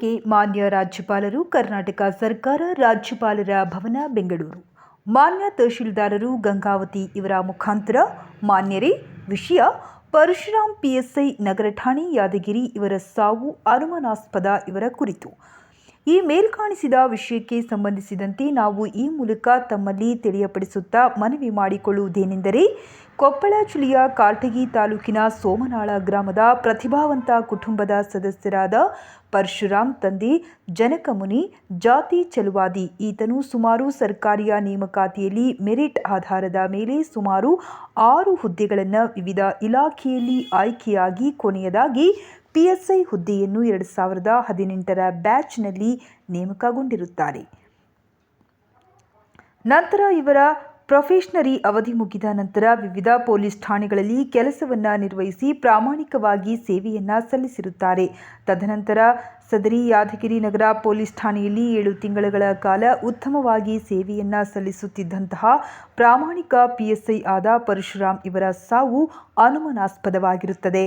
ಇಲ್ಲಿಗೆ ಮಾನ್ಯ ರಾಜ್ಯಪಾಲರು, ಕರ್ನಾಟಕ ಸರ್ಕಾರ, ರಾಜ್ಯಪಾಲರ ಭವನ, ಬೆಂಗಳೂರು. ಮಾನ್ಯ ತಹಶೀಲ್ದಾರರು, ಗಂಗಾವತಿ ಇವರ ಮುಖಾಂತರ ಮಾನ್ಯರೇ, ವಿಷಯ ಪರಶುರಾಮ್ ಪಿಎಸ್ಐ ನಗರ ಠಾಣೆ ಯಾದಗಿರಿ ಇವರ ಸಾವು ಅನುಮಾನಾಸ್ಪದ ಇವರ ಕುರಿತು. ಈ ಮೇಲ್ಕಾಣಿಸಿದ ವಿಷಯಕ್ಕೆ ಸಂಬಂಧಿಸಿದಂತೆ ನಾವು ಈ ಮೂಲಕ ತಮ್ಮಲ್ಲಿ ತಿಳಿಯಪಡಿಸುತ್ತಾ ಮನವಿ ಮಾಡಿಕೊಳ್ಳುವುದೇನೆಂದರೆ, ಕೊಪ್ಪಳ ಜಿಲ್ಲೆಯ ಕಾರ್ಟಗಿ ತಾಲೂಕಿನ ಸೋಮನಾಳ ಗ್ರಾಮದ ಪ್ರತಿಭಾವಂತ ಕುಟುಂಬದ ಸದಸ್ಯರಾದ ಪರಶುರಾಮ್ ತಂದೆ, ಜನಕಮುನಿ, ಜಾತಿ ಚಲುವಾದಿ, ಈತನು ಸುಮಾರು ಸರ್ಕಾರಿಯ ನೇಮಕಾತಿಯಲ್ಲಿ ಮೆರಿಟ್ ಆಧಾರದ ಮೇಲೆ ಸುಮಾರು ಆರು ಹುದ್ದೆಗಳನ್ನು ವಿವಿಧ ಇಲಾಖೆಯಲ್ಲಿ ಆಯ್ಕೆಯಾಗಿ ಕೊನೆಯದಾಗಿ ಪಿಎಸ್ಐ ಹುದ್ದೆಯನ್ನು ಎರಡು ಸಾವಿರದ ಹದಿನೆಂಟರ ಬ್ಯಾಚ್ನಲ್ಲಿ ನೇಮಕಗೊಂಡಿರುತ್ತಾರೆ. ನಂತರ ಇವರ ಪ್ರೊಫೆಷನರಿ ಅವಧಿ ಮುಗಿದ ನಂತರ ವಿವಿಧ ಪೊಲೀಸ್ ಠಾಣೆಗಳಲ್ಲಿ ಕೆಲಸವನ್ನು ನಿರ್ವಹಿಸಿ ಪ್ರಾಮಾಣಿಕವಾಗಿ ಸೇವೆಯನ್ನು ಸಲ್ಲಿಸಿರುತ್ತಾರೆ. ತದನಂತರ ಸದರಿ ಯಾದಗಿರಿ ನಗರ ಪೊಲೀಸ್ ಠಾಣೆಯಲ್ಲಿ ಏಳು ತಿಂಗಳುಗಳ ಕಾಲ ಉತ್ತಮವಾಗಿ ಸೇವೆಯನ್ನು ಸಲ್ಲಿಸುತ್ತಿದ್ದಂತಹ ಪ್ರಾಮಾಣಿಕ ಪಿಎಸ್ಐ ಆದ ಪರಶುರಾಮ್ ಇವರ ಸಾವು ಅನುಮಾನಾಸ್ಪದವಾಗಿರುತ್ತದೆ.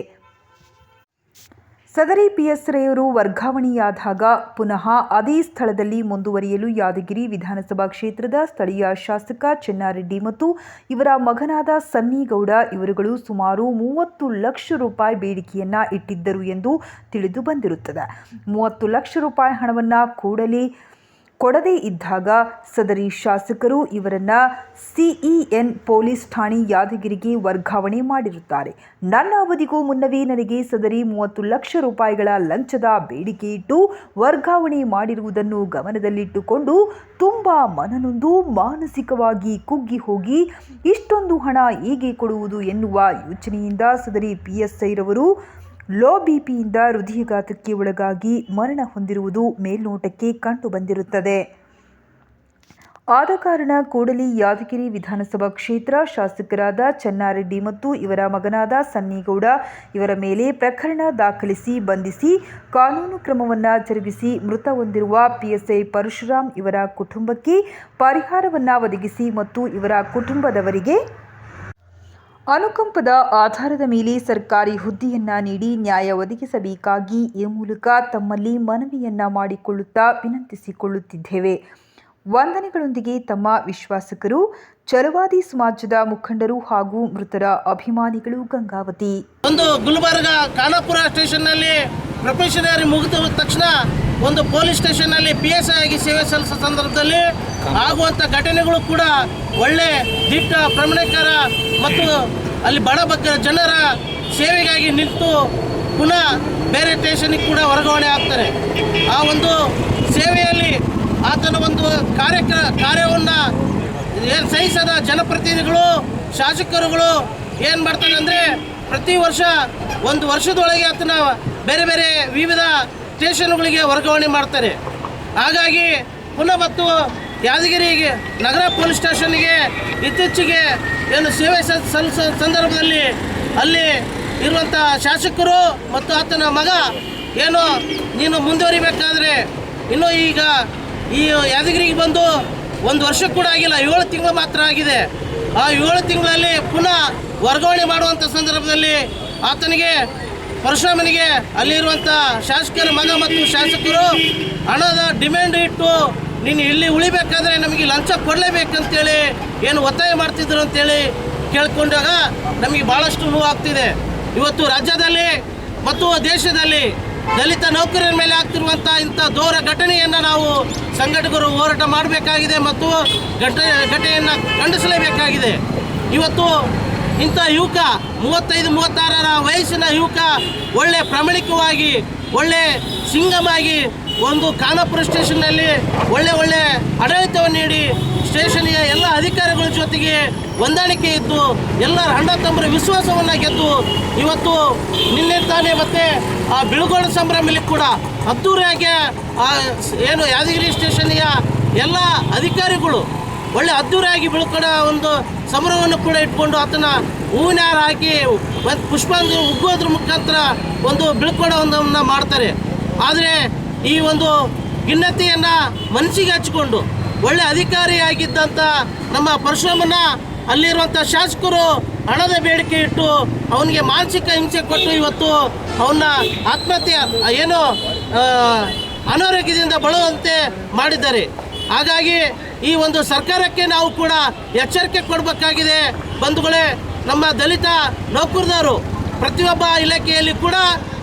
ಸದರಿ ಪಿಎಸ್ರೆಯವರು ವರ್ಗಾವಣೆಯಾದಾಗ ಪುನಃ ಅದೇ ಸ್ಥಳದಲ್ಲಿ ಮುಂದುವರಿಯಲು ಯಾದಗಿರಿ ವಿಧಾನಸಭಾ ಕ್ಷೇತ್ರದ ಸ್ಥಳೀಯ ಶಾಸಕ ಚೆನ್ನಾರೆಡ್ಡಿ ಮತ್ತು ಇವರ ಮಗನಾದ ಸನ್ನಿಗೌಡ ಇವರುಗಳು ಸುಮಾರು ಮೂವತ್ತು ಲಕ್ಷ ರೂಪಾಯಿ ಬೇಡಿಕೆಯನ್ನ ಇಟ್ಟಿದ್ದರು ಎಂದು ತಿಳಿದು ಬಂದಿರುತ್ತದೆ. ಮೂವತ್ತು ಲಕ್ಷ ರೂಪಾಯಿ ಹಣವನ್ನು ಕೂಡಲೇ ಕೊಡದೇ ಇದ್ದಾಗ ಸದರಿ ಶಾಸಕರು ಇವರನ್ನ ಸಿಇಎನ್ ಪೊಲೀಸ್ ಠಾಣೆ ಯಾದಗಿರಿಗೆ ವರ್ಗಾವಣೆ ಮಾಡಿರುತ್ತಾರೆ. ನನ್ನ ಅವಧಿಗೂ ಮುನ್ನವೇ ನನಗೆ ಸದರಿ ಮೂವತ್ತು ಲಕ್ಷ ರೂಪಾಯಿಗಳ ಲಂಚದ ಬೇಡಿಕೆ ಇಟ್ಟು ವರ್ಗಾವಣೆ ಮಾಡಿರುವುದನ್ನು ಗಮನದಲ್ಲಿಟ್ಟುಕೊಂಡು ತುಂಬ ಮನನೊಂದು ಮಾನಸಿಕವಾಗಿ ಕುಗ್ಗಿ ಹೋಗಿ ಇಷ್ಟೊಂದು ಹಣ ಹೇಗೆ ಕೊಡುವುದು ಎನ್ನುವ ಯೋಚನೆಯಿಂದ ಸದರಿ ಪಿ ಎಸ್ ಲೋ ಬಿಪಿಯಿಂದ ಹೃದಯಘಾತಕ್ಕೆ ಒಳಗಾಗಿ ಮರಣ ಹೊಂದಿರುವುದು ಮೇಲ್ನೋಟಕ್ಕೆ ಕಂಡು ಬಂದಿರುತ್ತದೆ. ಆದ ಕಾರಣ ಕೂಡಲಿ ಯಾದಗಿರಿ ವಿಧಾನಸಭಾ ಕ್ಷೇತ್ರ ಶಾಸಕರಾದ ಚನ್ನಾರೆಡ್ಡಿ ಮತ್ತು ಇವರ ಮಗನಾದ ಸನ್ನಿಗೌಡ ಇವರ ಮೇಲೆ ಪ್ರಕರಣ ದಾಖಲಿಸಿ ಬಂಧಿಸಿ ಕಾನೂನು ಕ್ರಮವನ್ನು ಜರುಗಿಸಿ ಮೃತ ಹೊಂದಿರುವ ಪಿಎಸ್ಐ ಪರಶುರಾಮ್ ಇವರ ಕುಟುಂಬಕ್ಕೆ ಪರಿಹಾರವನ್ನು ಒದಗಿಸಿ ಮತ್ತು ಇವರ ಕುಟುಂಬದವರಿಗೆ ಅನುಕಂಪದ ಆಧಾರದ ಮೇಲೆ ಸರ್ಕಾರಿ ಹುದ್ದೆಯನ್ನ ನೀಡಿ ನ್ಯಾಯ ಒದಗಿಸಬೇಕಾಗಿ ಈ ಮೂಲಕ ತಮ್ಮಲ್ಲಿ ಮನವಿಯನ್ನ ಮಾಡಿಕೊಳ್ಳುತ್ತಾ ವಿನಂತಿಸಿಕೊಳ್ಳುತ್ತಿದ್ದೇವೆ. ವಂದನೆಗಳೊಂದಿಗೆ ತಮ್ಮ ವಿಶ್ವಾಸಕರು ಚಲವಾದಿ ಸಮಾಜದ ಮುಖಂಡರು ಹಾಗೂ ಮೃತರ ಅಭಿಮಾನಿಗಳು ಗಂಗಾವತಿ. ಒಂದು ಗುಲ್ಬರ್ಗ ಖಾನಾಪುರ ಸ್ಟೇಷನ್ನಲ್ಲಿ ಪ್ರೊಫೆಷನರಿ ಮುಗಿದ ತಕ್ಷಣ ಒಂದು ಪೊಲೀಸ್ ಸ್ಟೇಷನ್ನಲ್ಲಿ ಪಿ ಎಸ್ ಐ ಆಗಿ ಸೇವೆ ಸಲ್ಲಿಸೋ ಸಂದರ್ಭದಲ್ಲಿ ಆಗುವಂಥ ಘಟನೆಗಳು ಕೂಡ ಒಳ್ಳೆ ದಿಟ್ಟ ಪ್ರಮಾಣಕರ ಮತ್ತು ಅಲ್ಲಿ ಬಡ ಜನರ ಸೇವೆಗಾಗಿ ನಿಂತು ಪುನಃ ಬೇರೆ ಸ್ಟೇಷನ್ಗೆ ಕೂಡ ವರ್ಗಾವಣೆ ಆಗ್ತಾರೆ ಆ ಒಂದು ಸೇವೆಯಲ್ಲಿ ಆತನ ಒಂದು ಕಾರ್ಯಕ್ರ ಕಾರ್ಯವನ್ನು ಏನು ಸಹಿಸದ ಜನಪ್ರತಿನಿಧಿಗಳು, ಶಾಸಕರುಗಳು ಏನು ಮಾಡ್ತಾರೆ ಅಂದರೆ ಪ್ರತಿ ವರ್ಷ ಒಂದು ವರ್ಷದೊಳಗೆ ಆತನ ಬೇರೆ ಬೇರೆ ವಿವಿಧ ಸ್ಟೇಷನ್ಗಳಿಗೆ ವರ್ಗಾವಣೆ ಮಾಡ್ತಾರೆ. ಹಾಗಾಗಿ ಪುನಃ ಮತ್ತು ಯಾದಗಿರಿಗೆ ನಗರ ಪೊಲೀಸ್ ಸ್ಟೇಷನ್ಗೆ ಇತ್ತೀಚೆಗೆ ಏನು ಸೇವೆ ಸಲ್- ಸಲ್ಲಿಸೋ ಸಂದರ್ಭದಲ್ಲಿ ಅಲ್ಲಿ ಇರುವಂಥ ಶಾಸಕರು ಮತ್ತು ಆತನ ಮಗ ಏನು ನೀನು ಮುಂದುವರಿಬೇಕಾದ್ರೆ ಇನ್ನೂ ಈಗ ಈ ಯಾದಗಿರಿಗೆ ಬಂದು ಒಂದು ವರ್ಷ ಕೂಡ ಆಗಿಲ್ಲ, ಏಳು ತಿಂಗಳು ಮಾತ್ರ ಆಗಿದೆ. ಆ ಏಳು ತಿಂಗಳಲ್ಲಿ ಪುನಃ ವರ್ಗಾವಣೆ ಮಾಡುವಂಥ ಸಂದರ್ಭದಲ್ಲಿ ಆತನಿಗೆ, ಪರಶುರಾಮನಿಗೆ ಅಲ್ಲಿರುವಂಥ ಶಾಸಕರ ಮನ ಮತ್ತು ಶಾಸಕರು ಹಣದ ಡಿಮ್ಯಾಂಡ್ ಇಟ್ಟು, ನೀನು ಇಲ್ಲಿ ಉಳಿಬೇಕಾದ್ರೆ ನಮಗೆ ಲಂಚ ಕೊಡಲೇಬೇಕಂತೇಳಿ ಏನು ಒತ್ತಾಯ ಮಾಡ್ತಿದ್ರು ಅಂತೇಳಿ ಕೇಳ್ಕೊಂಡಾಗ ನಮಗೆ ಭಾಳಷ್ಟು ನೋವು ಆಗ್ತಿದೆ. ಇವತ್ತು ರಾಜ್ಯದಲ್ಲಿ ಮತ್ತು ದೇಶದಲ್ಲಿ ದಲಿತ ನೌಕರರ ಮೇಲೆ ಆಗ್ತಿರುವಂಥ ಇಂಥ ದೂರ ಘಟನೆಯನ್ನು ನಾವು ಸಂಘಟಕರು ಹೋರಾಟ ಮಾಡಬೇಕಾಗಿದೆ ಮತ್ತು ಘಟನೆ ಘಟನೆಯನ್ನು ಖಂಡಿಸಲೇಬೇಕಾಗಿದೆ. ಇವತ್ತು ಇಂಥ ಯುವಕ, ಮೂವತ್ತೈದು, ಮೂವತ್ತಾರರ ವಯಸ್ಸಿನ ಯುವಕ ಒಳ್ಳೆ ಪ್ರಾಮಾಣಿಕವಾಗಿ, ಒಳ್ಳೆ ಸಿಂಗಮಾಗಿ ಒಂದು ಖಾನಾಪುರ ಸ್ಟೇಷನ್ನಲ್ಲಿ ಒಳ್ಳೆ ಒಳ್ಳೆ ಆಡಳಿತವನ್ನು ನೀಡಿ ಸ್ಟೇಷನ್ಗೆ ಎಲ್ಲ ಅಧಿಕಾರಿಗಳ ಜೊತೆಗೆ ಹೊಂದಾಣಿಕೆ ಇದ್ದು ಎಲ್ಲರ ಅಣ್ಣ ತಮ್ಮರ ವಿಶ್ವಾಸವನ್ನು ಗೆದ್ದು, ಇವತ್ತು ನಿನ್ನೆ ತಾನೇ ಮತ್ತೆ ಆ ಬಿಳುಗೋಳ ಸಂಭ್ರಮದಲ್ಲಿ ಕೂಡ ಅದ್ದೂರಿಯಾಗಿ ಆ ಏನು ಯಾದಗಿರಿ ಸ್ಟೇಷನ್ನಿಯ ಎಲ್ಲ ಅಧಿಕಾರಿಗಳು ಒಳ್ಳೆ ಅದ್ದೂರಿಯಾಗಿ ಬಿಳ್ಕೊಡ ಒಂದು ಸಂಭ್ರಮವನ್ನು ಕೂಡ ಇಟ್ಕೊಂಡು ಆತನ ಹೂವಿನ ಹಾಕಿ ಮತ್ತು ಪುಷ್ಪಾಂಜಲಿ ಉಗ್ಗೋದ್ರ ಮುಖಾಂತರ ಒಂದು ಬೀಳ್ಕೊಡೋದನ್ನು ಮಾಡ್ತಾರೆ. ಆದರೆ ಈ ಒಂದು ಭಿನ್ನತೆಯನ್ನು ಮನಸ್ಸಿಗೆ ಹಚ್ಕೊಂಡು ಒಳ್ಳೆ ಅಧಿಕಾರಿಯಾಗಿದ್ದಂಥ ನಮ್ಮ ಪರಶುರಾಮನ ಅಲ್ಲಿರುವಂಥ ಶಾಸಕರು ಹಣದ ಬೇಡಿಕೆ ಇಟ್ಟು ಅವನಿಗೆ ಮಾನಸಿಕ ಹಿಂಸೆ ಕೊಟ್ಟು ಇವತ್ತು ಅವನ್ನ ಆತ್ಮಹತ್ಯೆ ಏನು ಅನಾರೋಗ್ಯದಿಂದ ಬಳಲುವಂತೆ ಮಾಡಿದ್ದಾರೆ. ಹಾಗಾಗಿ ಈ ಒಂದು ಸರ್ಕಾರಕ್ಕೆ ನಾವು ಕೂಡ ಎಚ್ಚರಿಕೆ ಕೊಡಬೇಕಾಗಿದೆ. ಬಂಧುಗಳೇ, ನಮ್ಮ ದಲಿತ ನೌಕರದಾರರು ಪ್ರತಿಯೊಬ್ಬ ಇಲಾಖೆಯಲ್ಲಿ ಕೂಡ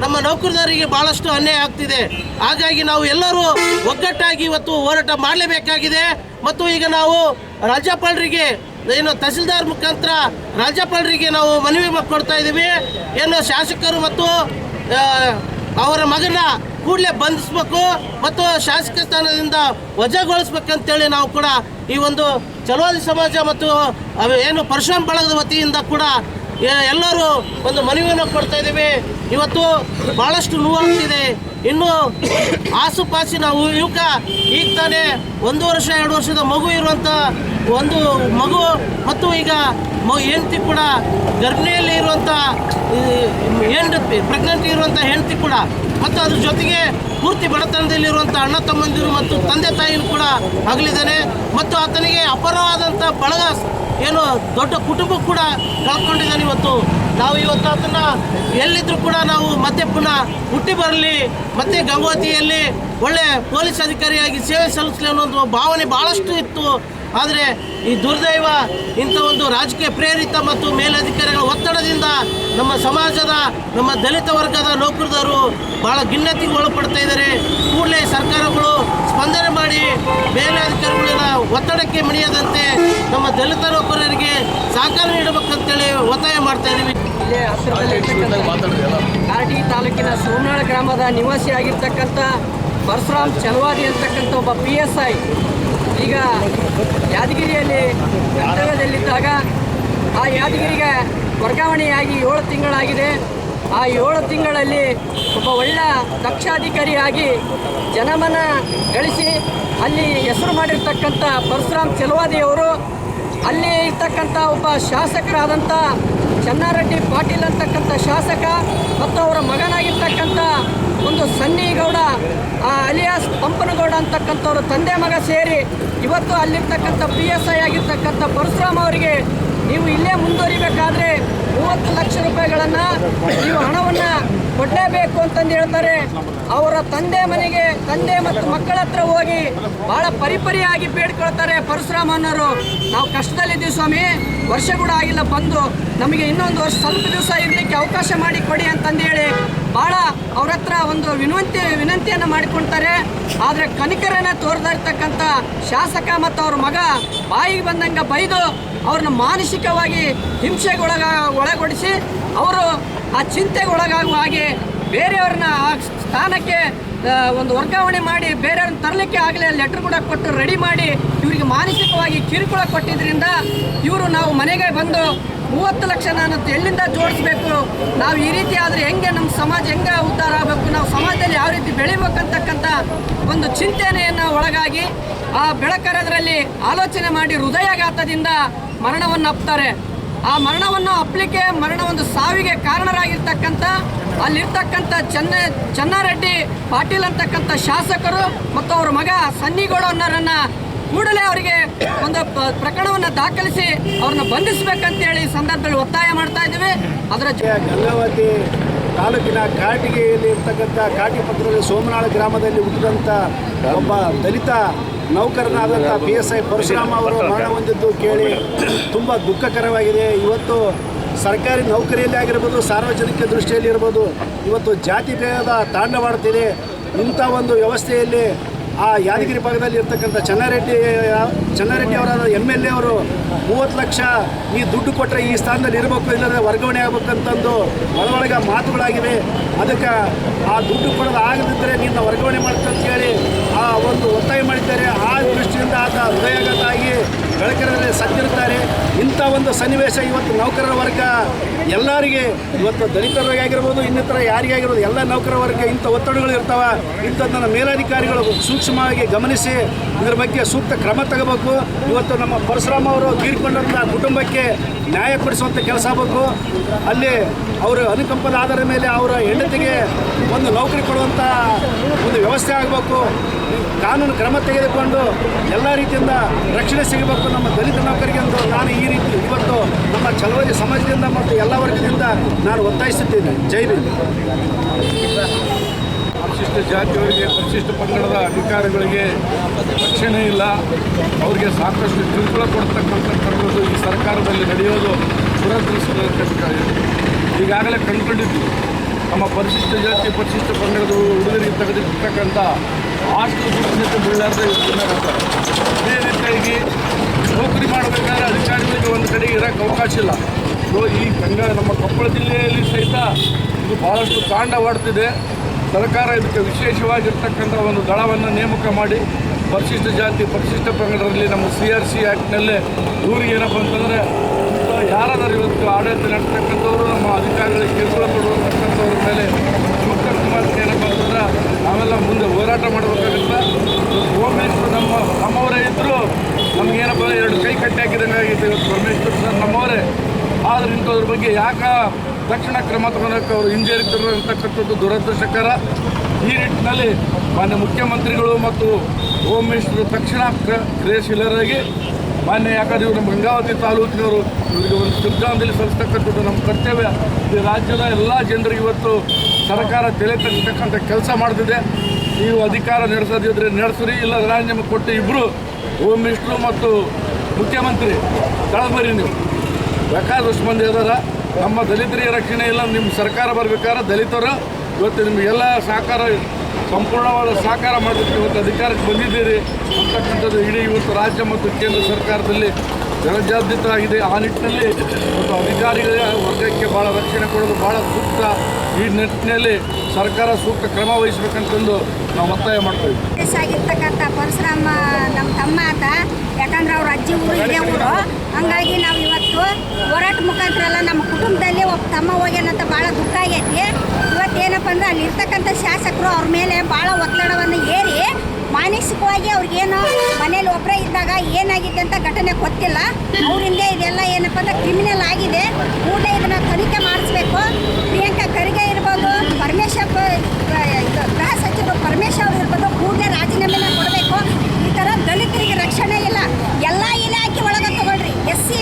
ನಮ್ಮ ನೌಕರದಾರರಿಗೆ ಭಾಳಷ್ಟು ಅನ್ಯಾಯ ಆಗ್ತಿದೆ. ಹಾಗಾಗಿ ನಾವು ಎಲ್ಲರೂ ಒಗ್ಗಟ್ಟಾಗಿ ಇವತ್ತು ಹೋರಾಟ ಮಾಡಲೇಬೇಕಾಗಿದೆ. ಮತ್ತು ಈಗ ನಾವು ರಾಜ್ಯಪಾಲರಿಗೆ, ಏನು ತಹಸೀಲ್ದಾರ್ ಮುಖಾಂತರ ರಾಜ್ಯಪಾಲರಿಗೆ ನಾವು ಮನವಿ ಕೊಡ್ತಾ ಇದ್ದೀವಿ. ಏನು ಶಾಸಕರು ಮತ್ತು ಅವರ ಮಗನ ಕೂಡಲೇ ಬಂಧಿಸಬೇಕು ಮತ್ತು ಶಾಸಕ ಸ್ಥಾನದಿಂದ ವಜಾಗೊಳಿಸ್ಬೇಕಂತೇಳಿ ನಾವು ಕೂಡ ಈ ಒಂದು ಚಲವಾದಿ ಸಮಾಜ ಮತ್ತು ಏನು ಪರಶುರಾಮ್ ಬಳಗದ ವತಿಯಿಂದ ಕೂಡ ಎಲ್ಲರೂ ಒಂದು ಮನವಿಯನ್ನು ಕೊಡ್ತಾ ಇದ್ದೀವಿ. ಇವತ್ತು ಭಾಳಷ್ಟು ನೋವಾಗ್ತಿದೆ. ಇನ್ನು ಆಸುಪಾಸಿ ನಾವು ಯುವಕ ಈಗ ತಾನೇ ಒಂದು ವರ್ಷ, ಎರಡು ವರ್ಷದ ಮಗು ಇರುವಂಥ ಒಂದು ಮಗು ಮತ್ತು ಈಗ ಮ ಹೆಂಡತಿ ಕೂಡ ಗರ್ಭಿಣಿಯಲ್ಲಿ ಇರುವಂಥ ಹೆಂಡತಿ ಪ್ರೆಗ್ನೆಂಟ್ ಇರುವಂಥ ಹೆಂಡತಿ ಕೂಡ ಮತ್ತು ಅದ್ರ ಜೊತೆಗೆ ಪೂರ್ತಿ ಬಡತನದಲ್ಲಿರುವಂಥ ಅಣ್ಣ ತಮ್ಮಂದಿರು ಮತ್ತು ತಂದೆ ತಾಯಿಯೂ ಕೂಡ ಆಗಲಿದ್ದಾನೆ ಮತ್ತು ಆತನಿಗೆ ಅಪರವಾದಂಥ ಬಳಗ ಏನು ದೊಡ್ಡ ಕುಟುಂಬ ಕೂಡ ಕಳ್ಕೊಂಡಿದ್ದಾನೆ ಇವತ್ತು. ನಾವು ಇವತ್ತು ಅದನ್ನು ಎಲ್ಲಿದ್ದರೂ ಕೂಡ ನಾವು ಮತ್ತೆ ಪುನಃ ಹುಟ್ಟಿ ಬರಲಿ, ಮತ್ತೆ ಗಂಗೋತಿಯಲ್ಲಿ ಒಳ್ಳೆ ಪೊಲೀಸ್ ಅಧಿಕಾರಿಯಾಗಿ ಸೇವೆ ಸಲ್ಲಿಸಲಿ ಅನ್ನೋ ಭಾವನೆ ಭಾಳಷ್ಟು ಇತ್ತು. ಆದರೆ ಈ ದುರ್ದೈವ ಇಂಥ ಒಂದು ರಾಜಕೀಯ ಪ್ರೇರಿತ ಮತ್ತು ಮೇಲಧಿಕಾರಿಗಳ ಒತ್ತಡದಿಂದ ನಮ್ಮ ಸಮಾಜದ ನಮ್ಮ ದಲಿತ ವರ್ಗದ ನೌಕರದಾರರು ಭಾಳ ಖಿನ್ನತೆಗೆ ಒಳಪಡ್ತಾ ಇದ್ದಾರೆ. ಕೂಡಲೇ ಸರ್ಕಾರಗಳು ಸ್ಪಂದನೆ ಮಾಡಿ ಮೇಲಧಿಕಾರಿಗಳ ಒತ್ತಡಕ್ಕೆ ಮಣಿಯದಂತೆ ನಮ್ಮ ದಲಿತ ನೌಕರರಿಗೆ ಸಹಕಾರ ನೀಡಬೇಕಂತೇಳಿ ಒತ್ತಾಯ ಮಾಡ್ತಾ ಇದ್ದೀವಿ. ಕಾರಟಿ ತಾಲೂಕಿನ ಸೋಮನಾಳ ಗ್ರಾಮದ ನಿವಾಸಿ ಆಗಿರ್ತಕ್ಕಂಥ ಪರಶುರಾಮ್ ಚಲವಾದಿ ಅಂತಕ್ಕಂಥ ಒಬ್ಬ ಪಿ ಎಸ್ ಐ ಈಗ ಯಾದಗಿರಿಯಲ್ಲಿ ಕರ್ತವ್ಯದಲ್ಲಿದ್ದಾಗ ಆ ಯಾದಗಿರಿಗೆ ವರ್ಗಾವಣೆಯಾಗಿ ಏಳು ತಿಂಗಳಾಗಿದೆ. ಆ ಏಳು ತಿಂಗಳಲ್ಲಿ ಒಬ್ಬ ಒಳ್ಳೆ ದಕ್ಷಾಧಿಕಾರಿಯಾಗಿ ಜನಮನ ಗಳಿಸಿ ಅಲ್ಲಿ ಹೆಸರು ಮಾಡಿರ್ತಕ್ಕಂಥ ಪರಶುರಾಮ್ ಚೆಲುವಾದಿಯವರು, ಅಲ್ಲಿ ಇರ್ತಕ್ಕಂಥ ಒಬ್ಬ ಶಾಸಕರಾದಂಥ ಚನ್ನಾರೆಡ್ಡಿ ಪಾಟೀಲ್ ಅಂತಕ್ಕಂಥ ಶಾಸಕ ಮತ್ತು ಅವರ ಮಗನಾಗಿರ್ತಕ್ಕಂಥ ಒಂದು ಸನ್ನಿಗೌಡ ಅಲಿಯಾಸ್ ಪಂಪನಗೌಡ ಅಂತಕ್ಕಂಥವ್ರು ತಂದೆ ಮಗ ಸೇರಿ ಇವತ್ತು ಅಲ್ಲಿರ್ತಕ್ಕಂಥ ಪಿ ಎಸ್ ಐ ಆಗಿರ್ತಕ್ಕಂಥ ಪರಶುರಾಮ್ ಅವರಿಗೆ ನೀವು ಇಲ್ಲೇ ಮುಂದುವರಿಬೇಕಾದ್ರೆ ಮೂವತ್ತು ಲಕ್ಷ ರೂಪಾಯಿಗಳನ್ನು ನೀವು ಹಣವನ್ನು ಕೊಡಲೇಬೇಕು ಅಂತಂದು ಹೇಳ್ತಾರೆ. ಅವರ ತಂದೆ ಮನೆಗೆ, ತಂದೆ ಮತ್ತು ಮಕ್ಕಳ ಹತ್ರ ಹೋಗಿ ಬಹಳ ಪರಿಪರಿಯಾಗಿ ಬೇಡ್ಕೊಳ್ತಾರೆ ಪರಶುರಾಮನ್ನವರು ನಾವು ಕಷ್ಟದಲ್ಲಿದ್ದೀವಿ ಸ್ವಾಮಿ, ವರ್ಷ ಕೂಡ ಆಗಿಲ್ಲ, ಬಂದು ನಮಗೆ ಇನ್ನೊಂದು ವರ್ಷ ಸ್ವಲ್ಪ ದಿವಸ ಇರಲಿಕ್ಕೆ ಅವಕಾಶ ಮಾಡಿ ಕೊಡಿ ಅಂತಂದು ಹೇಳಿ ಭಾಳ ಅವ್ರ ಹತ್ರ ಒಂದು ವಿನಂತಿ ವಿನಂತಿಯನ್ನು ಮಾಡಿಕೊಳ್ತಾರೆ ಆದರೆ ಕನಿಕರನ್ನ ತೋರ್ತಾ ಇರ್ತಕ್ಕಂಥ ಶಾಸಕ ಮತ್ತು ಅವ್ರ ಮಗ ಬಾಯಿಗೆ ಬಂದಂಗೆ ಬೈದು ಅವ್ರನ್ನ ಮಾನಸಿಕವಾಗಿ ಹಿಂಸೆಗೊಳಗ ಒಳಗೊಡಿಸಿ ಅವರು ಆ ಚಿಂತೆಗೊಳಗಾಗುವ ಹಾಗೆ ಬೇರೆಯವ್ರನ್ನ ಆ ಸ್ಥಾನಕ್ಕೆ ಒಂದು ವರ್ಗಾವಣೆ ಮಾಡಿ ಬೇರೆಯವ್ರನ್ನ ತರಲಿಕ್ಕೆ ಆಗಲೇ ಲೆಟ್ರ್ ಕೂಡ ಕೊಟ್ಟು ರೆಡಿ ಮಾಡಿ ಇವರಿಗೆ ಮಾನಸಿಕವಾಗಿ ಕಿರುಕುಳ ಕೊಟ್ಟಿದ್ದರಿಂದ ಇವರು ನಾವು ಮನೆಗೆ ಬಂದು ಮೂವತ್ತು ಲಕ್ಷ ನಾನು ಎಲ್ಲಿಂದ ಜೋಡಿಸ್ಬೇಕು? ನಾವು ಈ ರೀತಿ ಆದರೆ ಹೆಂಗೆ ನಮ್ಮ ಸಮಾಜ ಹೆಂಗೆ ಉದ್ಧಾರ ಆಗಬೇಕು? ನಾವು ಸಮಾಜದಲ್ಲಿ ಯಾವ ರೀತಿ ಬೆಳಿಬೇಕಂತಕ್ಕಂಥ ಒಂದು ಚಿಂತನೆಯನ್ನು ಒಳಗಾಗಿ ಆ ಬೆಳಕರದರಲ್ಲಿ ಆಲೋಚನೆ ಮಾಡಿ ಹೃದಯಾಘಾತದಿಂದ ಮರಣವನ್ನು ಅಪ್ತಾರೆ. ಆ ಮರಣವನ್ನು ಅಪ್ಪಲಿಕ್ಕೆ ಮರಣ ಒಂದು ಸಾವಿಗೆ ಕಾರಣರಾಗಿರ್ತಕ್ಕಂಥ ಅಲ್ಲಿರ್ತಕ್ಕಂಥ ಚೆನ್ನ ಚೆನ್ನಾರೆಡ್ಡಿ ಪಾಟೀಲ್ ಅಂತಕ್ಕಂಥ ಶಾಸಕರು ಮತ್ತು ಅವ್ರ ಮಗ ಸನ್ನಿಗೌಡ ಅನ್ನೋರನ್ನ ಕೂಡಲೇ ಅವರಿಗೆ ಒಂದು ಪ್ರಕರಣವನ್ನು ದಾಖಲಿಸಿ ಅವ್ರನ್ನ ಬಂಧಿಸಬೇಕಂತೇಳಿ ಸಂದರ್ಭದಲ್ಲಿ ಒತ್ತಾಯ ಮಾಡ್ತಾ ಇದ್ದೀವಿ. ಅದರ ಗಂಗಾವತಿ ತಾಲೂಕಿನ ಕಾಟಿಗೆಯಲ್ಲಿ ಇರ್ತಕ್ಕಂಥ ಕಾಟಿ ಸೋಮನಾಳ ಗ್ರಾಮದಲ್ಲಿ ಹುಟ್ಟಿದಂಥ ಒಬ್ಬ ದಲಿತ ನೌಕರನಾದಂಥ ಪಿ ಎಸ್ ಐ ಪರಶುರಾಮ ಅವರು ಮರಣ ಹೊಂದಿದ್ದು ಕೇಳಿ ತುಂಬ ದುಃಖಕರವಾಗಿದೆ. ಇವತ್ತು ಸರ್ಕಾರಿ ನೌಕರಿಯಲ್ಲಿ ಆಗಿರ್ಬೋದು, ಸಾರ್ವಜನಿಕ ದೃಷ್ಟಿಯಲ್ಲಿ ಇರ್ಬೋದು, ಇವತ್ತು ಜಾತಿ ಭೇದ ತಾಂಡವಾಡ್ತಿದೆ. ಇಂಥ ಒಂದು ವ್ಯವಸ್ಥೆಯಲ್ಲಿ ಆ ಯಾದಗಿರಿ ಭಾಗದಲ್ಲಿ ಇರ್ತಕ್ಕಂಥ ಚನ್ನಾರೆಡ್ಡಿ ಚನ್ನಾರೆಡ್ಡಿ ಅವರ ಎಂ ಎಲ್ ಎ ಅವರು ಮೂವತ್ತು ಲಕ್ಷ ಈ ದುಡ್ಡು ಕೊಟ್ಟರೆ ಈ ಸ್ಥಾನದಲ್ಲಿ ಇರಬೇಕು, ಇಲ್ಲದ್ರೆ ವರ್ಗಾವಣೆ ಆಗಬೇಕಂತಂದು ಒಳಗೊಳಗೆ ಮಾತುಗಳಾಗಿವೆ. ಅದಕ್ಕೆ ಆ ದುಡ್ಡು ಕೊಡೋದು ಆಗದಿದ್ದರೆ ನಿನ್ನ ವರ್ಗಾವಣೆ ಮಾಡ್ತಂತ ಹೇಳಿ ಆ ಒಂದು ಒತ್ತಾಯ ಮಾಡಿದ್ದಾರೆ. ಆ ದೃಷ್ಟಿಯಿಂದ ಆತ ಹೃದಯಾಘಾತ ಆಗಿ ಬೆಳಕರಲ್ಲಿ ಸತ್ತಿರ್ತಾರೆ ಇಂಥ ಒಂದು ಸನ್ನಿವೇಶ ಇವತ್ತು ನೌಕರರ ವರ್ಗ ಎಲ್ಲರಿಗೆ, ಇವತ್ತು ದಲಿತರಿಗೆ ಆಗಿರ್ಬೋದು ಇನ್ನಿತರ ಯಾರಿಗೆ ಆಗಿರ್ಬೋದು ಎಲ್ಲ ನೌಕರ ವರ್ಗ ಇಂಥ ಒತ್ತಡಗಳು ಇರ್ತಾವೆ. ಇಂಥದ್ದನ್ನು ಮೇಲಾಧಿಕಾರಿಗಳು ಸೂಕ್ಷ್ಮವಾಗಿ ಗಮನಿಸಿ, ಇದ್ರ ಬಗ್ಗೆ ಸೂಕ್ತ ಕ್ರಮ ತಗೋಬೇಕು. ಇವತ್ತು ನಮ್ಮ ಪರಶುರಾಮ ಅವರು ತೀರ್ಕೊಂಡಂಥ ಕುಟುಂಬಕ್ಕೆ ನ್ಯಾಯ ಕೊಡಿಸುವಂಥ ಕೆಲಸ ಆಗಬೇಕು. ಅಲ್ಲಿ ಅವರು ಅನುಕಂಪದ ಆಧಾರದ ಮೇಲೆ ಅವರ ಹೆಂಡತಿಗೆ ಒಂದು ನೌಕರಿ ಕೊಡುವಂಥ ಒಂದು ವ್ಯವಸ್ಥೆ ಆಗಬೇಕು. ಕಾನೂನು ಕ್ರಮ ತೆಗೆದುಕೊಂಡು ಎಲ್ಲ ರೀತಿಯಿಂದ ರಕ್ಷಣೆ ಸಿಗಬೇಕು ನಮ್ಮ ದಲಿತ ನೌಕರಿಗೆ ಎಂದು ನಾನು ಈ ರೀತಿ ಇವತ್ತು ನಮ್ಮ ಚಳವಳಿ ಸಮಾಜದಿಂದ ಮತ್ತು ಎಲ್ಲ ವರ್ಗದಿಂದ ನಾನು ಒತ್ತಾಯಿಸುತ್ತೇನೆ. ಜೈ ಹಿಂದ್ ಪರಿಶಿಷ್ಟ ಜಾತಿಯವರಿಗೆ ಪರಿಶಿಷ್ಟ ಪಂಗಡದ ಅಧಿಕಾರಿಗಳಿಗೆ ರಕ್ಷಣೆ ಇಲ್ಲ. ಅವರಿಗೆ ಸಾಕಷ್ಟು ಕಿರುಕುಳ ಕೊಡ್ತಕ್ಕಂಥದ್ದು ಈ ಸರ್ಕಾರದಲ್ಲಿ ನಡೆಯೋದು ದುರದೃಷ್ಟದ ಈಗಾಗಲೇ ಕಂಡುಕೊಂಡಿದ್ದು ನಮ್ಮ ಪರಿಶಿಷ್ಟ ಜಾತಿ, ಪರಿಶಿಷ್ಟ ಪಂಗಡದ ಹುಡುಗರಿಗೆ ತೆಗೆದಿರ್ತಕ್ಕಂಥ ಹಾಸ್ಟೆಲ್ ಸಹಿತ ಬೀಳಾರ್ದೆ ಅದೇ ರೀತಿಯಾಗಿ ನೌಕರಿ ಮಾಡಬೇಕಾದ್ರೆ ಅಧಿಕಾರಿಗಳಿಗೆ ಒಂದು ಕಡೆ ಇರೋಕ್ಕೆ ಅವಕಾಶ ಇಲ್ಲ. ಸೊ, ಈ ಗಂಗಾ ನಮ್ಮ ಕೊಪ್ಪಳ ಜಿಲ್ಲೆಯಲ್ಲಿ ಸಹಿತ ಇದು ಭಾಳಷ್ಟು ತಾಂಡವಾಡ್ತಿದೆ ಸರ್ಕಾರ ಇದಕ್ಕೆ ವಿಶೇಷವಾಗಿರ್ತಕ್ಕಂಥ ಒಂದು ದಳವನ್ನು ನೇಮಕ ಮಾಡಿ, ಪರಿಶಿಷ್ಟ ಜಾತಿ, ಪರಿಶಿಷ್ಟ ಪಂಗಡದಲ್ಲಿ ನಮ್ಮ ಸಿ ಆರ್ ಸಿ ಆ್ಯಕ್ಟ್ನಲ್ಲೇ ದೂರು ಏನಪ್ಪ ಅಂತಂದರೆ ಯಾರಾದರೂ ಇವತ್ತು ಆಡಳಿತ ನಡೆಸ್ತಕ್ಕಂಥವ್ರು, ನಮ್ಮ ಅಧಿಕಾರಿಗಳಿಗೆ ಕಿರುಕುಳ ಕೊಡುವಂತಕ್ಕಂಥವ್ರ ಮೇಲೆ ಸೂಕ್ತ ಕ್ರಮ ಏನಪ್ಪ ನಾವೆಲ್ಲ ಮುಂದೆ ಹೋರಾಟ ಮಾಡಬೇಕಾಗುತ್ತೆ? ಮಿನಿಸ್ಟರ್ ನಮ್ಮ, ನಮ್ಮವರೇ ಇದ್ದರೂ ನಮಗೇನಪ್ಪ ಎರಡು ಕೈ ಕಟ್ಟಿ ಹಾಕಿದಂಗೆ ಆಗಿತ್ತು ಇವತ್ತು ಪರಮೇಶ್ವರ್ ಸರ್ ನಮ್ಮವರೇ. ಆದರೆ ಇಂಥದ್ರ ಬಗ್ಗೆ ಯಾಕೆ ತಕ್ಷಣ ಕ್ರಮ ತಗೊಳಕ್ಕೆ ಅವರು ಹಿಂಜರಿತರು ಅಂತಕ್ಕಂಥದ್ದು ದುರದೃಷ್ಟಕರ. ಈ ನಿಟ್ಟಿನಲ್ಲಿ ಮಾನ್ಯ ಮುಖ್ಯಮಂತ್ರಿಗಳು ಮತ್ತು ಹೋಮ್ ಮಿನಿಸ್ಟರ್ ತಕ್ಷಣ ಕ್ರ- ಕ್ರಿಯಾಶೀಲರಾಗಿ ಮಾನ್ಯ ಯಾಕಂದ್ರೆ ಇವರು ನಮ್ಮ ಗಂಗಾವತಿ ತಾಲೂಕಿನವರು. ಇವರಿಗೆ ಒಂದು ಶ್ರದ್ಧಾಂಜಲಿ ಸಲ್ಲಿಸ್ತಕ್ಕಂಥದ್ದು ನಮ್ಮ ಕರ್ತವ್ಯ. ಈ ರಾಜ್ಯದ ಎಲ್ಲ ಜನರಿಗೆ ಇವತ್ತು ಸರ್ಕಾರ ತಲೆ ತಗ್ತಕ್ಕಂಥ ಕೆಲಸ ಮಾಡ್ತಿದೆ. ನೀವು ಅಧಿಕಾರ ನಡೆಸೋದಿದ್ರೆ ನಡೆಸ್ರಿ, ಇಲ್ಲ ರಾಜೀನಾಮೆ ಕೊಟ್ಟು ಇಬ್ಬರು ಹೋಮ್ ಮಿನಿಸ್ಟ್ರು ಮತ್ತು ಮುಖ್ಯಮಂತ್ರಿ ತಳಬರಿ ನೀವು. ಬೇಕಾದಷ್ಟು ಮಂದಿ ಅದರ. ನಮ್ಮ ದಲಿತರಿಗೆ ರಕ್ಷಣೆ ಇಲ್ಲ, ನಿಮ್ಮ ಸರ್ಕಾರ ಬರ್ಬೇಕಾದ್ರೆ ದಲಿತರು. ಇವತ್ತು ನಿಮಗೆಲ್ಲ ಸಹಕಾರ ಸಂಪೂರ್ಣವಾದ ಸಹಕಾರ ಮಾಡೋದಕ್ಕೆ ಇವತ್ತು ಅಧಿಕಾರಕ್ಕೆ ಬಂದಿದ್ದೀರಿ. ಅಂತಕ್ಕಂಥದ್ದು ಇಡೀ ಇವತ್ತು ರಾಜ್ಯ ಮತ್ತು ಕೇಂದ್ರ ಸರ್ಕಾರದಲ್ಲಿ ಜನಜಾಗೃತ ಆ ನಿಟ್ಟಿನಲ್ಲಿ ಮತ್ತು ಅಧಿಕಾರಿಗಳ ವರ್ಗಕ್ಕೆ ಭಾಳ ರಕ್ಷಣೆ ಕೊಡೋದು ಭಾಳ ಸೂಕ್ತ. ಈ ನಿಟ್ಟಿನಲ್ಲಿ ಸರ್ಕಾರ ಸೂಕ್ತ ಕ್ರಮ ವಹಿಸಬೇಕಂತಂದು ನಾವು ಒತ್ತಾಯ ಮಾಡ್ತೀವಿ ಆಗಿರ್ತಕ್ಕಂಥ ಪರಶುರಾಮ ನಮ್ಮ ತಮ್ಮ ಆತ. ಯಾಕಂದ್ರೆ ಅವ್ರ ಅಜ್ಜಿ ಊರು ಇದೇ ಊರು. ಹಂಗಾಗಿ ನಾವು ಇವತ್ತು ಹೋರಾಟ ಮುಖಾಂತರ ಎಲ್ಲ ನಮ್ಮ ಕುಟುಂಬದಲ್ಲಿ ಒಬ್ಬ ತಮ್ಮ ಹೋಗ್ಯಾನಂತ ಭಾಳ ದುಃಖ ಆಗೈತಿ. ಇವತ್ತೇನಪ್ಪ ಅಂದ್ರೆ ಅಲ್ಲಿ ಇರ್ತಕ್ಕಂಥ ಶಾಸಕರು ಅವ್ರ ಮೇಲೆ ಭಾಳ ಒತ್ತಡವನ್ನು ಏರಿ ಮಾನಸಿಕವಾಗಿ ಅವ್ರಿಗೇನು ಮನೇಲಿ ಒಬ್ಬರೇ ಇದ್ದಾಗ ಏನಾಗಿದೆ ಅಂತ ಘಟನೆ ಗೊತ್ತಿಲ್ಲ. ಅವರಿಂದ ಇದೆಲ್ಲ ಏನಪ್ಪ ಅಂದ್ರೆ ಕ್ರಿಮಿನಲ್ ಆಗಿದೆ. ಕೂಡಲೇ ಇದನ್ನ ತನಿಖೆ ಮಾಡಿಸ್ಬೇಕು. ಪ್ರಿಯಾಂಕಾ ಖರ್ಗೆ ಇರ್ಬೋದು, ಪರಮೇಶ್ವರ್ ಗೃಹ ಸಚಿವರು ಪರಮೇಶ್ವರ್ ಇರ್ಬೋದು ಕೂಡಲೇ ರಾಜೀನಾಮೆನ ಕೊಡಬೇಕು ಈ ಥರ ದಲಿತರಿಗೆ ರಕ್ಷಣೆ ಇಲ್ಲ ಎಲ್ಲ ಇಲಾಖೆ ಒಳಗೆ ತಗೊಳ್ರಿ ಎಸ್ ಸಿ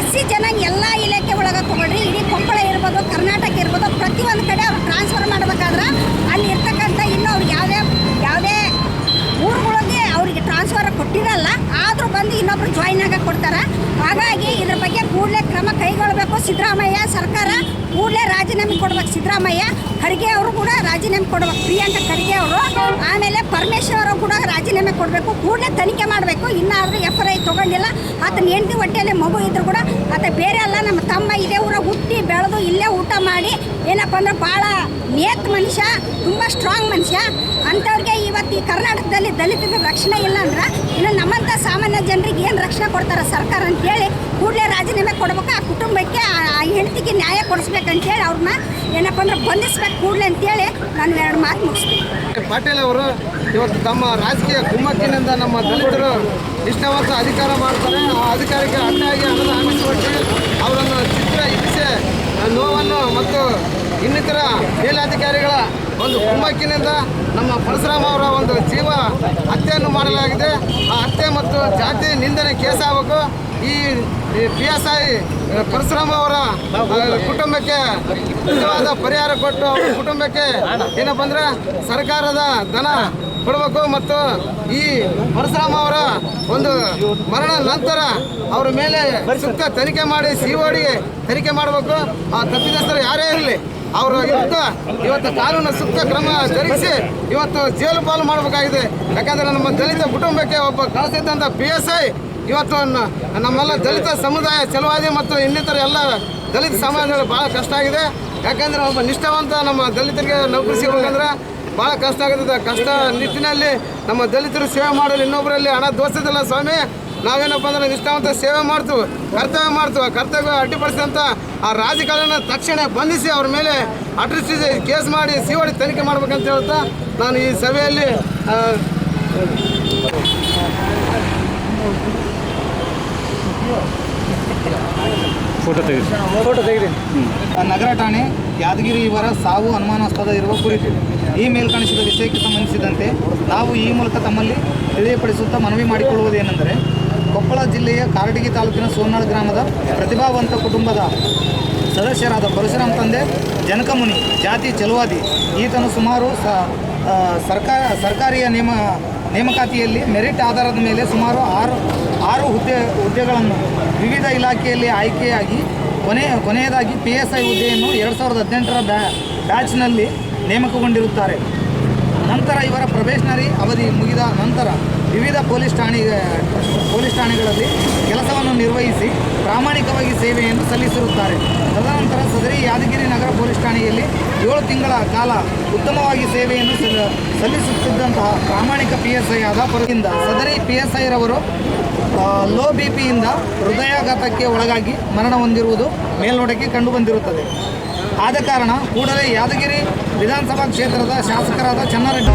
ಎಸ್ ಸಿ ಜನಾಂಗ ಎಲ್ಲ ಇಲಾಖೆ ಒಳಗೆ ತಗೊಳ್ರಿ ಇಡೀ ಕೊಪ್ಪಳ ಇರ್ಬೋದು ಕರ್ನಾಟಕ ಇರ್ಬೋದು ಪ್ರತಿಯೊಂದು ಕಡೆ ಅವ್ರು ಟ್ರಾನ್ಸ್ಫರ್ ಮಾಡಬೇಕಾದ್ರೆ ಅಲ್ಲಿ ಇರ್ತಕ್ಕಂಥ ಇನ್ನೂ ಅವ್ರು ಯಾವುದೇ ಯಾವುದೇ ಊರುಗಳಿಗೆ ಅವರಿಗೆ ಟ್ರಾನ್ಸ್ಫರ್ ಕೊಟ್ಟಿರಲ್ಲ ಆದರೂ ಬಂದು ಇನ್ನೊಬ್ರು ಜಾಯಿನ್ ಆಗ ಕೊಡ್ತಾರೆ ಹಾಗಾಗಿ ಇದ್ರ ಬಗ್ಗೆ ಕೂಡಲೇ ಕ್ರಮ ಕೈಗೊಳ್ಳಬೇಕು ಸಿದ್ದರಾಮಯ್ಯ ಸರ್ಕಾರ ಕೂಡಲೇ ರಾಜೀನಾಮೆ ಕೊಡ್ಬೇಕು ಸಿದ್ದರಾಮಯ್ಯ ಖರ್ಗೆ ಅವರು ಕೂಡ ರಾಜೀನಾಮೆ ಕೊಡ್ಬೇಕು ಪ್ರಿಯಾಂಕಾ ಖರ್ಗೆ ಅವರು ಆಮೇಲೆ ಪರಮೇಶ್ವರ್ ಅವರು ಕೂಡ ರಾಜೀನಾಮೆ ಕೊಡಬೇಕು, ಕೂಡಲೇ ತನಿಖೆ ಮಾಡಬೇಕು. ಇನ್ನಾದರೂ ಎಫ್ ಐ ತೊಗೊಂಡಿಲ್ಲ. ಆತನ ಹೆಂಡತಿ ಹೊಟ್ಟೆಯಲ್ಲಿ ಮಗು ಇದ್ರು ಕೂಡ ಆತ ಬೇರೆ ಅಲ್ಲ, ನಮ್ಮ ತಮ್ಮ ಇದೇ ಊರ ಹುಟ್ಟಿ ಬೆಳೆದು ಇಲ್ಲೇ ಊಟ ಮಾಡಿ. ಏನಪ್ಪ ಅಂದ್ರೆ ಭಾಳ ನೇತ್ ಮನುಷ್ಯ, ತುಂಬ ಸ್ಟ್ರಾಂಗ್ ಮನುಷ್ಯ. ಅಂಥವ್ರಿಗೆ ಇವತ್ತು ಈ ಕರ್ನಾಟಕದಲ್ಲಿ ದಲಿತರ ರಕ್ಷಣೆ ಇಲ್ಲ ಅಂದ್ರೆ ಇನ್ನು ನಮ್ಮಂಥ ಸಾಮಾನ್ಯ ಜನರಿಗೆ ಏನು ರಕ್ಷಣೆ ಕೊಡ್ತಾರೆ ಸರ್ಕಾರ ಅಂತೇಳಿ ಕೂಡಲೇ ರಾಜೀನಾಮೆ ಕೊಡ್ಬೇಕು, ಆ ಕುಟುಂಬಕ್ಕೆ ಆ ಹೆಂಡತಿಗೆ ನ್ಯಾಯ ಕೊಡಿಸ್ಬೇಕಂತೇಳಿ ಅವ್ರನ್ನ ಏನಪ್ಪ ಅಂದ್ರೆ ಬಂಧಿಸ್ಬೇಕು ಕೂಡಲೇ ಅಂತೇಳಿ ನಾನು ಎರಡು ಮಾತು ಮುಗಿಸ್ತೀನಿ. ಪಾಟೀಲ್ ಅವರು ಇವತ್ತು ತಮ್ಮ ರಾಜಕೀಯ ಕುಮ್ಮಕ್ಕಿನಿಂದ ನಮ್ಮ ದಲಿತರು ಇಷ್ಟವಂತ ಅಧಿಕಾರ ಮಾಡ್ತಾರೆ. ಆ ಅಧಿಕಾರಕ್ಕೆ ಅಡ್ಡಾಗಿ ಆಮಿಷ ಅವರನ್ನು ಚಿತ್ರ ಹಿಂಸೆ ನೋವನ್ನು ಮತ್ತು ಇನ್ನಿತರ ಮೇಲಾಧಿಕಾರಿಗಳ ಒಂದು ಕುಮ್ಮಕ್ಕಿನಿಂದ ನಮ್ಮ ಪರಶುರಾಮ ಅವರ ಒಂದು ಜೀವ ಹತ್ಯೆಯನ್ನು ಮಾಡಲಾಗಿದೆ. ಆ ಹತ್ಯೆ ಮತ್ತು ಜಾತಿ ನಿಂದನೆ ಕೇಸ್ ಆಗಬೇಕು. ಈ ಪಿ ಎಸ್ ಐ ಪರಶುರಾಮ ಅವರ ಕುಟುಂಬಕ್ಕೆ ನಿಜವಾದ ಪರಿಹಾರ ಕೊಟ್ಟು ಅವರ ಕುಟುಂಬಕ್ಕೆ ಏನಪ್ಪ ಅಂದ್ರೆ ಸರ್ಕಾರದ ಧನ ಕೊಡಬೇಕು ಮತ್ತು ಈ ಪರಶುರಾಮ ಅವರ ಒಂದು ಮರಣ ನಂತರ ಅವರ ಮೇಲೆ ಸೂಕ್ತ ತನಿಖೆ ಮಾಡಿ, ಸಿ ತನಿಖೆ ಮಾಡಬೇಕು. ಆ ತಪ್ಪಿತಸ್ಥರು ಯಾರೇ ಇರಲಿ ಅವರ ವಿರುದ್ಧ ಇವತ್ತು ಕಾನೂನು ಸೂಕ್ತ ಕ್ರಮ ಜರುಗಿಸಿ ಇವತ್ತು ಜೈಲು ಪಾಲು ಮಾಡಬೇಕಾಗಿದೆ. ಯಾಕಂದ್ರೆ ನಮ್ಮ ದಲಿತ ಕುಟುಂಬಕ್ಕೆ ಒಬ್ಬ ಕಳಿಸಿದ್ದಂಥ ಪಿ ಎಸ್ ಐ ಇವತ್ತು ನಮ್ಮೆಲ್ಲ ದಲಿತ ಸಮುದಾಯ ಚಲುವಾದಿ ಮತ್ತು ಇನ್ನಿತರ ಎಲ್ಲ ದಲಿತ ಸಮಾಜಗಳು ಭಾಳ ಕಷ್ಟ ಆಗಿದೆ. ಯಾಕಂದ್ರೆ ಒಬ್ಬ ನಿಷ್ಠಾವಂತ ನಮ್ಮ ದಲಿತರಿಗೆ ನೌಕರಿ ಸಿಗಬೇಕಂದ್ರೆ ಭಾಳ ಕಷ್ಟ ಆಗುತ್ತದೆ ಕಷ್ಟ ನಿಟ್ಟಿನಲ್ಲಿ ನಮ್ಮ ದಲಿತರು ಸೇವೆ ಮಾಡಲು ಇನ್ನೊಬ್ಬರಲ್ಲಿ ಹಣ ದೋಷದಿಲ್ಲ ಸ್ವಾಮಿ. ನಾವೇನಪ್ಪ ಅಂದ್ರೆ ನಿಷ್ಠಾವಂತ ಸೇವೆ ಮಾಡ್ತೀವಿ ಕರ್ತವ್ಯ ಮಾಡ್ತೀವಿ. ಕರ್ತವ್ಯ ಅಡ್ಡಿಪಡಿಸಿದಂಥ ಆ ರಾಜಕಾರಣ ತಕ್ಷಣ ಬಂಧಿಸಿ ಅವ್ರ ಮೇಲೆ ಅಟ್ರಿಸಿ ಕೇಸ್ ಮಾಡಿ ಸಿಒಡಿ ತನಿಖೆ ಮಾಡ್ಬೇಕಂತ ಹೇಳ್ತಾ ನಾನು ಈ ಸಭೆಯಲ್ಲಿ ಆ, ನಗರ ಠಾಣೆ ಯಾದಗಿರಿ ಇವರ ಸಾವು ಅನುಮಾನಾಸ್ಪದ ಇರುವ ಕುರಿತು ಈ ಮೇಲ್ಕಾಣಿಸಿದ ವಿಷಯಕ್ಕೆ ಸಂಬಂಧಿಸಿದಂತೆ ನಾವು ಈ ಮೂಲಕ ತಮ್ಮಲ್ಲಿ ತಿಳಿಯಪಡಿಸುತ್ತಾ ಮನವಿ ಮಾಡಿಕೊಳ್ಳುವುದೇನೆಂದರೆ ಕೊಪ್ಪಳ ಜಿಲ್ಲೆಯ ಕಾರಡಿಗಿ ತಾಲೂಕಿನ ಸೋನಾಳ್ ಗ್ರಾಮದ ಪ್ರತಿಭಾವಂತ ಕುಟುಂಬದ ಸದಸ್ಯರಾದ ಪರಶುರಾಮ್ ತಂದೆ, ಜನಕಮುನಿ, ಜಾತಿ ಚಲುವಾದಿ, ಈತನು ಸುಮಾರು ಸರ್ಕಾರ, ಸರ್ಕಾರಿಯ ನೇಮ, ನೇಮಕಾತಿಯಲ್ಲಿ ಮೆರಿಟ್ ಆಧಾರದ ಮೇಲೆ ಸುಮಾರು ಆರು ಆರು ಹುದ್ದೆ, ಹುದ್ದೆಗಳನ್ನು ವಿವಿಧ ಇಲಾಖೆಯಲ್ಲಿ ಆಯ್ಕೆಯಾಗಿ ಕೊನೆ, ಕೊನೆಯದಾಗಿ ಪಿ ಎಸ್ ಐ ಹುದ್ದೆಯನ್ನು ಎರಡು ಸಾವಿರದ ಹದಿನೆಂಟರ ಬ್ಯಾ, ಬ್ಯಾಚ್ನಲ್ಲಿ ನೇಮಕಗೊಂಡಿರುತ್ತಾರೆ. ನಂತರ ಇವರ ಪ್ರೊಬೇಷನರಿ ಅವಧಿ ಮುಗಿದ ನಂತರ ವಿವಿಧ ಪೊಲೀಸ್ ಠಾಣೆ, ಪೊಲೀಸ್ ಠಾಣೆಗಳಲ್ಲಿ ಕೆಲಸವನ್ನು ನಿರ್ವಹಿಸಿ ಪ್ರಾಮಾಣಿಕವಾಗಿ ಸೇವೆಯನ್ನು ಸಲ್ಲಿಸಿರುತ್ತಾರೆ. ತದನಂತರ ಸದರಿ ಯಾದಗಿರಿ ನಗರ ಪೊಲೀಸ್ ಠಾಣೆಯಲ್ಲಿ ಏಳು ತಿಂಗಳ ಕಾಲ ಉತ್ತಮವಾಗಿ ಸೇವೆಯನ್ನು ಸಲ್ಲ- ಸಲ್ಲಿಸುತ್ತಿದ್ದಂತಹ ಪ್ರಾಮಾಣಿಕ ಪಿ ಎಸ್ ಐ ಆದ ಪರದಿಂದ ಸದರಿ ಪಿ ಎಸ್ ಐರವರು ಲೋ ಬಿ ಪಿಯಿಂದ ಹೃದಯಾಘಾತಕ್ಕೆ ಒಳಗಾಗಿ ಮರಣ ಹೊಂದಿರುವುದು ಮೇಲ್ನೋಟಕ್ಕೆ ಕಂಡುಬಂದಿರುತ್ತದೆ. ಆದ ಕಾರಣ ಕೂಡಲೇ ಯಾದಗಿರಿ ವಿಧಾನಸಭಾ ಕ್ಷೇತ್ರದ ಶಾಸಕರಾದ ಚನ್ನಾರೆಡ್ಡಿ.